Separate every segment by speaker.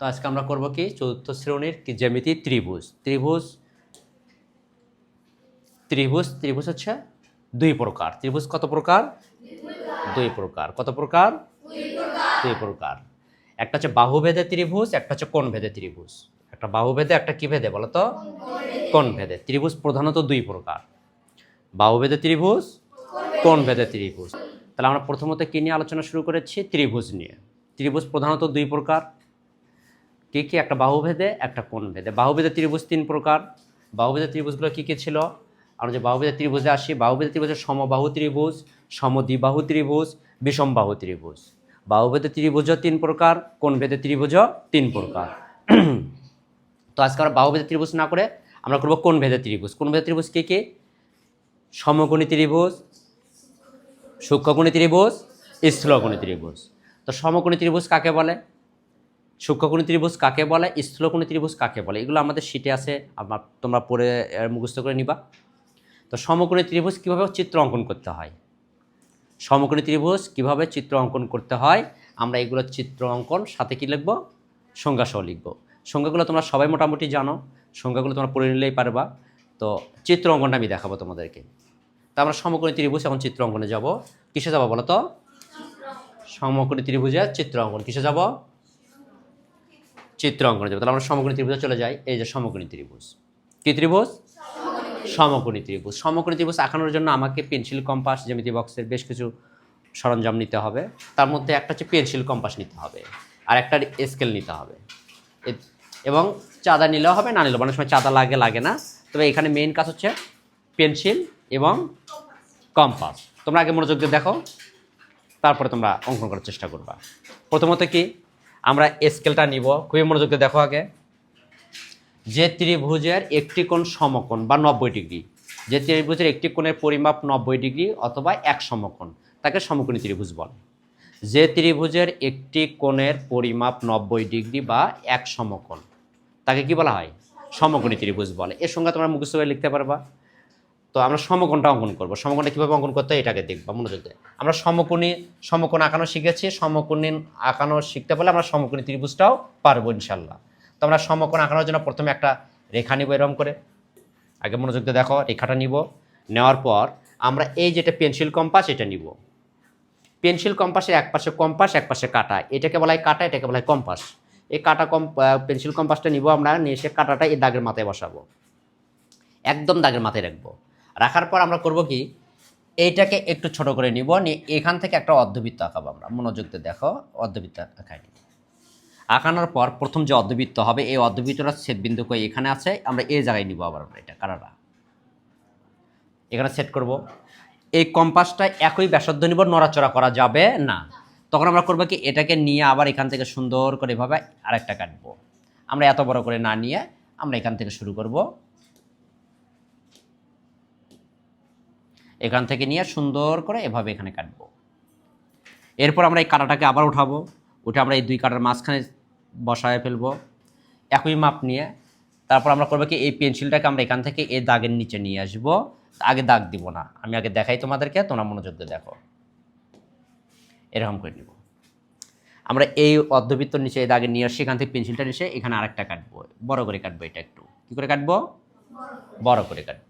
Speaker 1: তো আজকে আমরা করব কি? চতুর্থ শ্রেণির জ্যামিতি? ত্রিভুজ। ত্রিভুজ ত্রিভুজ ত্রিভুজ হচ্ছে দুই প্রকার। ত্রিভুজ কত প্রকার? দুই প্রকার। কত প্রকার? দুই প্রকার। একটা হচ্ছে বাহুভেদে ত্রিভুজ, একটা হচ্ছে কোণ ভেদে ত্রিভুজ। একটা বাহুভেদে, একটা কি ভেদে বলো তো? কোণ ভেদে ত্রিভুজ প্রধানত দুই প্রকার। বাহুভেদে ত্রিভুজ কোন ভেদে ত্রিভুজ। তাহলে আমরা প্রথমত কী নিয়ে আলোচনা শুরু করেছি? ত্রিভুজ নিয়ে। ত্রিভুজ প্রধানত দুই প্রকার। কী কী একটা বাহুভেদে, একটা কোণ ভেদে বাহুভেদে ত্রিভুজ তিন প্রকার। বাহুভেদে ত্রিভুজগুলো কী কী ছিল? আমরা যে বাহুভেদে ত্রিভুজে আসি, বাহুভেদে ত্রিভুজের সমবাহু ত্রিভুজ, সমদ্বিবাহু ত্রিভুজ, বিষমবাহু ত্রিভুজ। বাহুভেদে ত্রিভুজও তিন প্রকার কোণ ভেদে ত্রিভুজও তিন প্রকার। তো আজকে আমরা বাহুভেদে ত্রিভুজ না করে আমরা করব কোণ ভেদে ত্রিভুজ। কোণ ভেদে ত্রিভুজ কী কী? সমকোণী ত্রিভুজ, সূক্ষ্মকোণী ত্রিভুজ, স্থূলকোণী ত্রিভুজ। তো সমকোণী ত্রিভুজ কাকে বলে? সূক্ষ্মকোণী ত্রিভুজ কাকে বলে? স্থূলকোণী ত্রিভুজ কাকে বলে? এগুলো আমাদের শিটে আছে আমার তোমরা পড়ে মুখস্থ করে নিবা। তো সমকোণী ত্রিভুজ কীভাবে চিত্র অঙ্কন করতে হয়? সমকোণী ত্রিভুজ কীভাবে চিত্র অঙ্কন করতে হয়? আমরা এগুলো চিত্র অঙ্কন সাথে কী লিখব? সংজ্ঞাসহ লিখব। সংজ্ঞাগুলো তোমরা সবাই মোটামুটি জানো। সংজ্ঞাগুলো তোমরা পড়ে নিলেই পারবা। তো চিত্র অঙ্কনটা আমি দেখাবো তোমাদেরকে। তা আমরা সমকোণী ত্রিভুজ এখন চিত্র অঙ্কনে যাব। কিসে যাব বলো তো? সমকোণী ত্রিভুজের চিত্র অঙ্কন। কিসে যাব? চিত্র অঙ্কনে তাহলে আমরা সমকোণী ত্রিভুজে চলে যাই। এই যে সমকোণী ত্রিভুজ। কী ত্রিভুজ? সমকোণী ত্রিভুজ। সমকোণী ত্রিভুজ আঁকানোর জন্য আমাকে পেন্সিল কম্পাস, জ্যামিতি বক্সের বেশ কিছু সরঞ্জাম নিতে হবে। তার মধ্যে একটা হচ্ছে পেন্সিল কম্পাস নিতে হবে। আর একটা স্কেল নিতে হবে। এবং চাঁদা নিলেও হবে, না নিলেও অনেক সময় চাঁদা লাগে লাগে না। তবে এখানে মেইন কাজ হচ্ছে পেন্সিল এবং কম্পাস। তোমরা আগে মনোযোগ দিয়ে দেখো। তারপরে তোমরা অঙ্কন করার চেষ্টা করবা। প্রথমত কি? আমরা স্কেলটা নিব। খুবই মনোযোগ দেখো আগে। যে ত্রিভুজের একটি কোণ সমকোণ বা নব্বই ডিগ্রি, যে ত্রিভুজের একটি কোণের পরিমাপ নব্বই ডিগ্রি অথবা এক সমকোণ, তাকে সমকোণী ত্রিভুজ বলে। যে ত্রিভুজের একটি কোণের পরিমাপ নব্বই ডিগ্রি বা এক সমকোণ, তাকে কি বলা হয়? সমকোণী ত্রিভুজ বলে। এর সঙ্গে তোমরা মুখস্থ লিখতে পারবা। তো আমরা সমকোণটা অঙ্কন করব। সমকোণটা কীভাবে অঙ্কন করতে হয়, এটাকে দেখবা, মনোযোগ দিয়ে। আমরা সমকোণী, সমকোণ আঁকানো শিখেছি, সমকোণী আঁকানো শিখতে পারলে আমরা সমকোণী ত্রিভুজটাও পারব ইনশাল্লাহ। তো আমরা সমকোণ আঁকানোর জন্য প্রথমে একটা রেখা নিব এরকম করে। আগে মনোযোগ দিয়ে দেখো, রেখাটা নিব। নেওয়ার পর আমরা এই যেটা পেন্সিল কম্পাস, এটা নিব। পেন্সিল কম্পাসের এক পাশে কম্পাস, এক পাশে কাটা। এটাকে বলা হয় কাটা, এটাকে বলা হয় কম্পাস। এই কাটা কম পেন্সিল কম্পাসটা নিব আমরা, নিয়ে এসে কাটাটা এই দাগের মাথায় বসাবো। একদম দাগের মাথায় রাখব। রাখার পর আমরা করব কি? এইটাকে একটু ছোট করে নিব, নিয়ে এখান থেকে একটা অর্ধবৃত্ত আঁকাবো আমরা। মনোযোগ দিয়ে দেখো, অর্ধবৃত্ত আঁকাই আঁকানোর পর প্রথম যে অর্ধবৃত্ত হবে, এই অর্ধবৃত্তটা ছেদবিন্দু করে এখানে আছে, আমরা এই জায়গায় নিব আবার আমরা এটা কারাটা এখানে সেট করব। এই কম্পাসটা একই ব্যাসার্ধ নিব, নড়াচড়া করা যাবে না। তখন আমরা করব কি? এটাকে নিয়ে আবার এখান থেকে সুন্দর করে এভাবে আরেকটা কাটবো। আমরা এত বড় করে না নিয়ে আমরা এখান থেকে শুরু করব। এখান থেকে নিয়ে সুন্দর করে এভাবে এখানে কাটবো। এরপর আমরা এই কাটাটাকে আবার উঠাবো। উঠে আমরা এই দুই কাটার মাঝখানে বসায় ফেলব। একই মাপ নিয়ে তারপর আমরা করব কি, এই পেন্সিলটাকে আমরা এখান থেকে এই দাগের নিচে নিয়ে আসব। আগে দাগ দিব না। আমি আগে দেখাই তোমাদেরকে, তোমরা মনোযোগ দিয়ে দেখো। এরকম করে নিব। আমরা এই অর্ধবৃত্তর নিচে এই দাগে নিয়ে আসি এখান থেকে পেন্সিলটা নিচে এখানে আরেকটা কাটবো। বড় করে কাটবো এটা একটু। কী করে কাটবো? বড় করে কাটবো।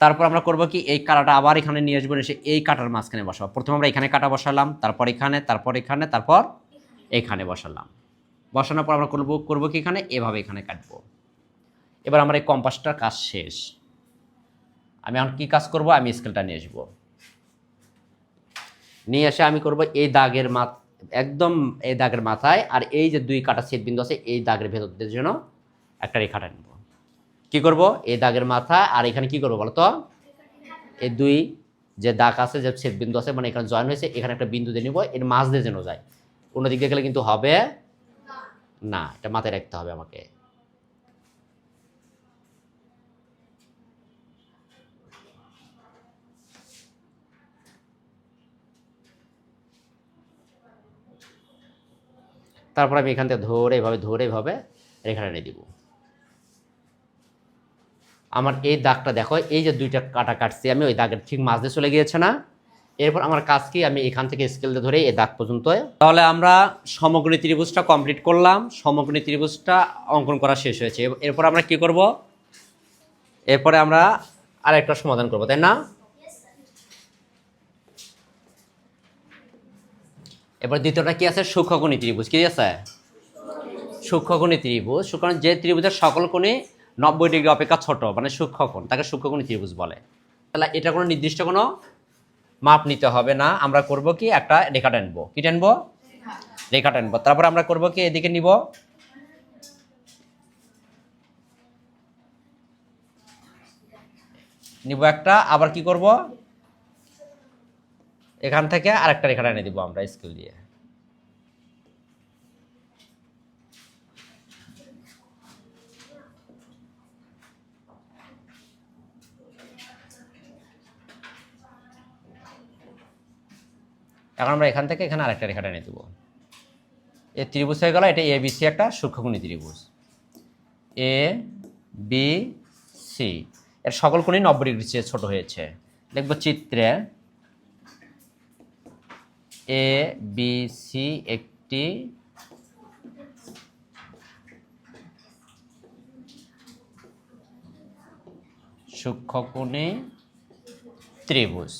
Speaker 1: তারপর আমরা করব কি, এই কাটাটা আবার এখানে নিয়ে আসব, এসে এই কাটার মাঝখানে বসাবো। প্রথমে আমরা এখানে কাটা বসালাম, তারপর এখানে তারপর এখানে তারপর এখানে বসালাম। বসানোর পর আমরা করব করব কি এখানে? এভাবে এখানে কাটবো। এবার আমার এই কম্পাসটার কাজ শেষ। আমি এখন কী কাজ করব? আমি স্কেলটা নিয়ে আসব। নিয়ে এসে আমি করব এই দাগের মা একদম এই দাগের মাথায়, আর এই যে দুই কাটা ছেদ বিন্দু আছে, এই দাগের ভেতর দিয়ে জন্য একটা রেখাটা নেব কি করব? এই দাগের মাথা, আর এখানে কি করব বলো তো এই দুই যে দাগ আছে, যে ছেদ বিন্দু আছে মানে এখানে জয়েন হয়েছে, এখানে একটা বিন্দু দিয়ে নিব, এর মাছ দিয়ে যেন যায়। অন্য দিক গেলে কিন্তু হবে না, এটা মাথায় রাখতে হবে আমাকে। তারপর আমি এখান থেকে ধরে, এভাবে ধরে, এভাবে রেখাটা নিয়ে দিব। আমার এই দাগটা দেখো, এই যে দুইটা কাটা কাটছি আমি, ওই দাগের ঠিক মাঝে চলে গিয়েছে না? এরপর আমার কাজ কি? আমি এখান থেকে স্কেল দিয়ে ধরে এ দাগ পর্যন্ত। তাহলে আমরা সমগ্রী ত্রিভুজটা কমপ্লিট করলাম, সমগ্রী ত্রিভুজটা অঙ্কন করা শেষ হয়েছে। এরপর আমরা কি করব? এরপরে আমরা আরেকটা সমাধান করব, তাই না? এবার দ্বিতীয়টা কি আছে? সূক্ষ্মকোণী ত্রিভুজ, কি আছে? সূক্ষ্মকোণী ত্রিভুজ। সূক্ষ্ম যে ত্রিভুজের সকল কোণে নব্বই ডিগ্রি অপেক্ষা ছোট মানে সূক্ষ্মকোণ তাকে সূক্ষ্মকোণী ত্রিভুজ বলে। তাহলে এটা কোনো নির্দিষ্ট কোনো মাপ নিতে হবে না। আমরা করব কি? একটা রেখা টানবো। কি টানবো? রেখা টানবো। তারপর আমরা করব কি? এদিকে নিব। নিব একটা। আবার কি করব? এখান থেকে আরেকটা রেখা টেনে দিব আমরা স্কেল দিয়ে। এখন আমরা এখান থেকে এখানে আরেকটা রেখা টেনে দেবো এ ত্রিভুজ হয়ে গেল, এটা এ বি সি একটা সূক্ষ্মকোণী ত্রিভুজ। এ বি সি এর সকল কোণই নব্বই ডিগ্রি চেয়ে ছোট হয়েছে। দেখব চিত্রে। এ বি সি একটি সূক্ষ্মকোণী ত্রিভুজ।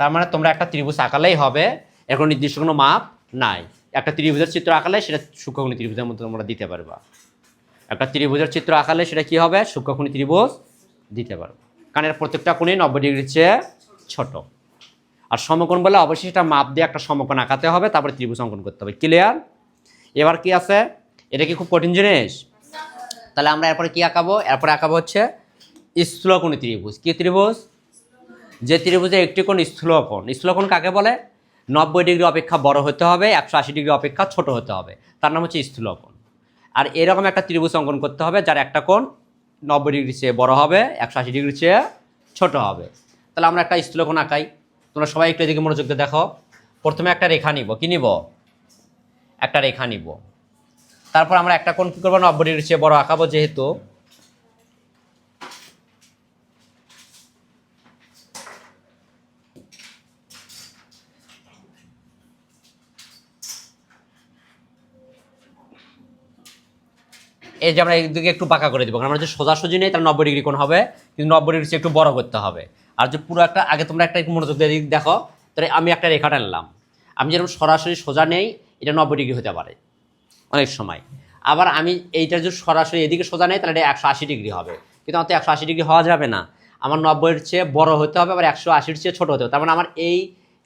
Speaker 1: তার মানে তোমরা একটা ত্রিভুজ আঁকালেই হবে এর কোনো নির্দিষ্ট কোনো মাপ নাই। একটা ত্রিভুজের চিত্র আঁকালে সেটা সূক্ষ্মকোণী ত্রিভুজের মধ্যে তোমরা দিতে পারবা। একটা ত্রিভুজের চিত্র আঁকালে সেটা কি হবে? সূক্ষ্মকোণী ত্রিভুজ দিতে পারব। কারণ এর প্রত্যেকটা কোণে নব্বই ডিগ্রির চেয়ে ছোট। আর সমকোণ বলে অবশ্যই সেটা মাপ দিয়ে একটা সমকোণ আঁকাতে হবে, তারপরে ত্রিভুজ অঙ্কন করতে হবে। ক্লিয়ার এবার কি আছে? এটা কি খুব কঠিন জিনিস? তাহলে আমরা এরপরে কি আঁকাবো? এরপরে আঁকাবো হচ্ছে স্থূলকোণী ত্রিভুজ। কি ত্রিভুজ? যে ত্রিভুজে একটি কোণ স্থূলকোণ। স্থূলকোণ কাকে বলে? নব্বই ডিগ্রি অপেক্ষা বড় হতে হবে, একশো আশি ডিগ্রি অপেক্ষা ছোট হতে হবে। তার নাম হচ্ছে স্থূলকোণ। আর এরকম একটা ত্রিভুজ অঙ্কন করতে হবে, যার একটা কোণ নব্বই ডিগ্রি চেয়ে বড় হবে, একশো আশি ডিগ্রি চেয়ে ছোট হবে। তাহলে আমরা একটা স্থূলকোণ আঁকাই। তোমরা সবাই একটু এদিকে মনোযোগ দিয়ে দেখো। প্রথমে একটা রেখা নিব। কি নিব? একটা রেখা নিব। তারপর আমরা একটা কোণ কী করব? নব্বই ডিগ্রি চেয়ে বড় আঁকাবো যেহেতু। এই যে আমরা এইদিকে একটু বাঁকা করে দিব, কারণ আমরা যে সোজাসুজি নেই, তাহলে নব্বই ডিগ্রি কোণ হবে, কিন্তু নব্বই ডিগ্রি একটু বড় করতে হবে। আর যে পুরো একটা, আগে তোমরা একটা একটু মনোযোগ দিয়ে দেখো, তাহলে আমি একটা রেখা টানলাম। আমি যেরকম সরাসরি সোজা নেই, এটা নব্বই ডিগ্রি হতে পারে, অনেক সময়। আবার আমি এইটা যদি সরাসরি এদিকে সোজা নেই, তাহলে এটা একশো আশি ডিগ্রি হবে। কিন্তু আমার তো একশো আশি ডিগ্রি হওয়া যাবে না। আমার নব্বইয়ের চেয়ে বড় হতে হবে, আবার একশো আশির চেয়ে ছোটো হতে হবে। তার মানে আমার এই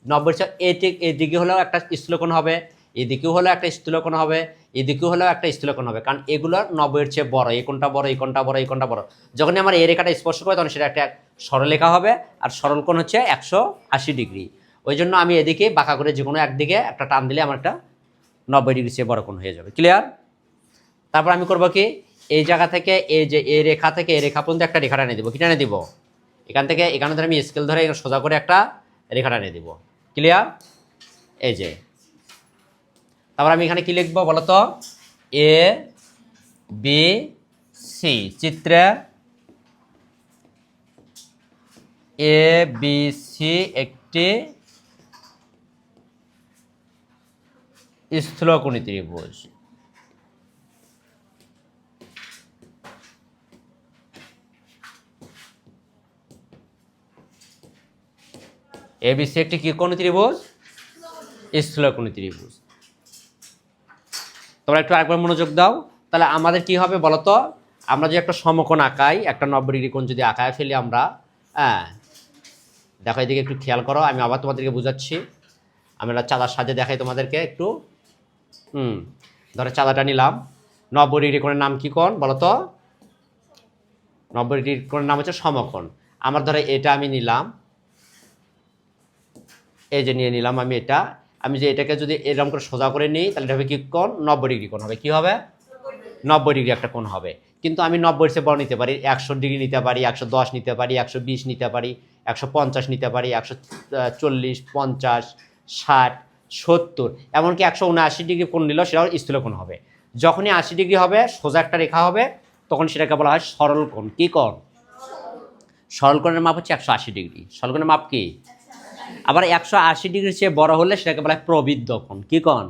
Speaker 1: নব্বইয়ের চেয়ে এটি এদিকে হলেও একটা স্থূলকোণ হবে। এদিকেও হলেও একটা স্থূলকোণ হবে, এদিকেও হলেও একটা স্থূলকোণ হবে। কারণ এগুলো নব্বইয়ের চেয়ে বড়, এই কোনটা বড়, এই কোনটা বড়, এই কোনটা বড়। যখনই আমার এই রেখাটা স্পর্শ করে, তখন সেটা একটা সরলরেখা হবে আর সরল কোণ হচ্ছে একশো আশি ডিগ্রি। ওই জন্য আমি এদিকে বাঁকা করে যে কোনো একদিকে একটা টান দিলে আমার একটা নব্বই ডিগ্রি চেয়ে বড় কোণ হয়ে যাবে। ক্লিয়ার তারপর আমি করব কি? এই জায়গা থেকে এই যে এই রেখা থেকে এই রেখা পর্যন্ত একটা রেখা টেনে দিব। কি টেনে দিব? এখান থেকে এখানে ধরে আমি স্কেল ধরে সোজা করে একটা রেখা টেনে দিব। ক্লিয়ার এই যে তারপর আমি এখানে কি লিখব বলো তো এ বি সি চিত্রে এ বি সি একটি স্থূলকোণী ত্রিভুজ। এবিসি একটি কি কোন ত্রিভুজ? স্থূলকোণী ত্রিভুজ। তোমরা একটু আরেকবার মনোযোগ দাও। তাহলে আমাদের কি হবে বলো তো আমরা যে একটা সমকোণ আঁকাই, একটা নব্বই ডিগ্রি কোণ যদি আঁকায় ফেলি আমরা হ্যাঁ। দেখো এদিকে একটু খেয়াল করো, আমি আবার তোমাদেরকে বুঝাচ্ছি। আমি একটা চাঁদার সাজে দেখাই তোমাদেরকে একটু। হুম, ধরো চাঁদাটা নিলাম। নব্বই ডিগ্রি কোণের নাম কি কোণ বলো তো নব্বই ডিগ্রি কোণের নাম হচ্ছে সমকোণ। আমার ধরো এটা আমি নিলাম। এই যে নিয়ে নিলাম আমি এটা। আমি যে এটাকে যদি এরকম করে সোজা করে নিই, তাহলে এটা হবে কি কোণ? নব্বই ডিগ্রি কোণ হবে। কি হবে? নব্বই ডিগ্রি একটা কোণ হবে। কিন্তু আমি নব্বই সে বড় নিতে পারি, একশো ডিগ্রি নিতে পারি, একশো দশ নিতে পারি, একশো বিশ নিতে পারি, একশো পঞ্চাশ নিতে পারি, একশো চল্লিশ, পঞ্চাশ, ষাট, সত্তর, এমনকি একশো উনআশি ডিগ্রি কোণ নিলেও সেটাও স্থূল কোণ হবে। যখনই আশি ডিগ্রি হবে, সোজা একটা রেখা হবে, তখন সেটাকে বলা হয় সরল কোণ। কী কোণ? সরলকোণের মাপ হচ্ছে একশো আশি ডিগ্রি। সরলকোণের মাপ কি? আবার একশো আশি ডিগ্রির চেয়ে বড় হলে সেটাকে বলা হয় প্রবৃদ্ধ কোণ কি কোণ?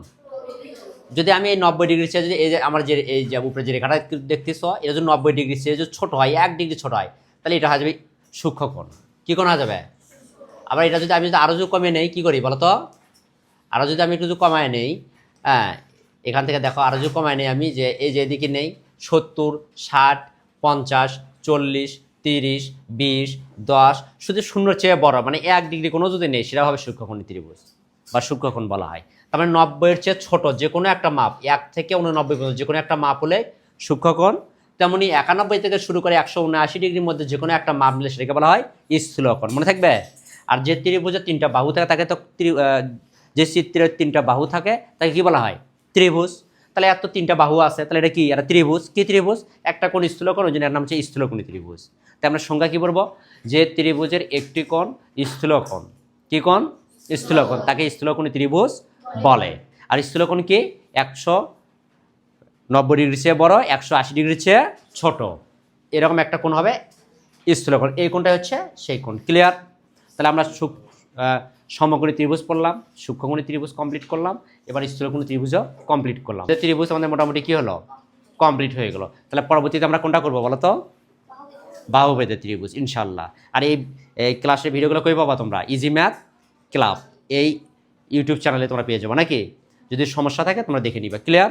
Speaker 1: যদি আমি এই নব্বই ডিগ্রি চেয়ে যদি এই যে আমার যে এই যে উপরে যে রেখাটা দেখতেছ, এটা যদি নব্বই ডিগ্রি চেয়ে যদি ছোটো হয়, এক ডিগ্রি ছোটো হয়, তাহলে এটা হয়ে যাবে সূক্ষ্ম কোণ কী কোণ হয়ে যাবে? আবার এটা যদি আমি যদি আরও যদি কমে নেই, কী করি বলো তো? আরও যদি আমি একটু যদি কমায় নেই হ্যাঁ এখান থেকে দেখো আরও যদি কমায় নেই আমি যে এই যে এদিকে নেই, সত্তর, ষাট, পঞ্চাশ, চল্লিশ তিরিশ, বিশ, দশ, শুধু শূন্যর চেয়ে বড় মানে এক ডিগ্রি কোনো যদি নেই, সেটা হবে সূক্ষ্মকোণী ত্রিভুজ বা সূক্ষ্মকোণ বলা হয়। তার মানে নব্বইয়ের চেয়ে ছোট যে কোনো একটা মাপ, এক থেকে উননব্বই পর্যন্ত যে কোনো একটা মাপ হলে সূক্ষ্মকোণ, তেমনি একানব্বই থেকে শুরু করে একশো উনআশি ডিগ্রির মধ্যে যে কোনো একটা মাপ নিলে সেটাকে বলা হয় স্থূলকোণ। মনে থাকবে? আর যে ত্রিভুজের তিনটা বাহু থাকে, তাকে তো যে চিত্রের তিনটা বাহু থাকে, তাকে কি বলা হয়? ত্রিভুজ। তাহলে এত তিনটা বাহু আছে, তাহলে এটা কি? এটা ত্রিভুজ। কি ত্রিভুজ? একটা কোন স্থূলকোণ, ওই জন্য এর নাম হচ্ছে স্থূলকোণী ত্রিভুজ। তাই আমরা সংজ্ঞা কি বলব? যে ত্রিভুজের একটি কোণ স্থূলকোণ। কি কোণ? স্থূলকোণ। তাকে স্থূলকোণী ত্রিভুজ বলে। আর স্থূলকোণ কি? একশো নব্বই ডিগ্রি চেয়ে বড়, একশো আশি ডিগ্রি চেয়ে ছোট। এরকম একটা কোণ হবে স্থূলকোণ। এই কোণটা হচ্ছে সেই কোণ। ক্লিয়ার তাহলে আমরা সমকোণী ত্রিভুজ পড়লাম, সূক্ষ্মকোণী ত্রিভুজ কমপ্লিট করলাম, এবার স্থূলকোণী ত্রিভুজও কমপ্লিট করলাম। ত্রিভুজ আমাদের মোটামুটি কী হলো? কমপ্লিট হয়ে গেলো। তাহলে পরবর্তীতে আমরা কোনটা করব বলো তো? বাহুবেদের ত্রিভুজ, ইনশাল্লাহ। আর এই এই ক্লাসের ভিডিওগুলো কই পাবা তোমরা? ইজি ম্যাথ ক্লাব এই ইউটিউব চ্যানেলে তোমরা পেয়ে যাব, নাকি? যদি সমস্যা থাকে তোমরা দেখে নিবা ক্লিয়ার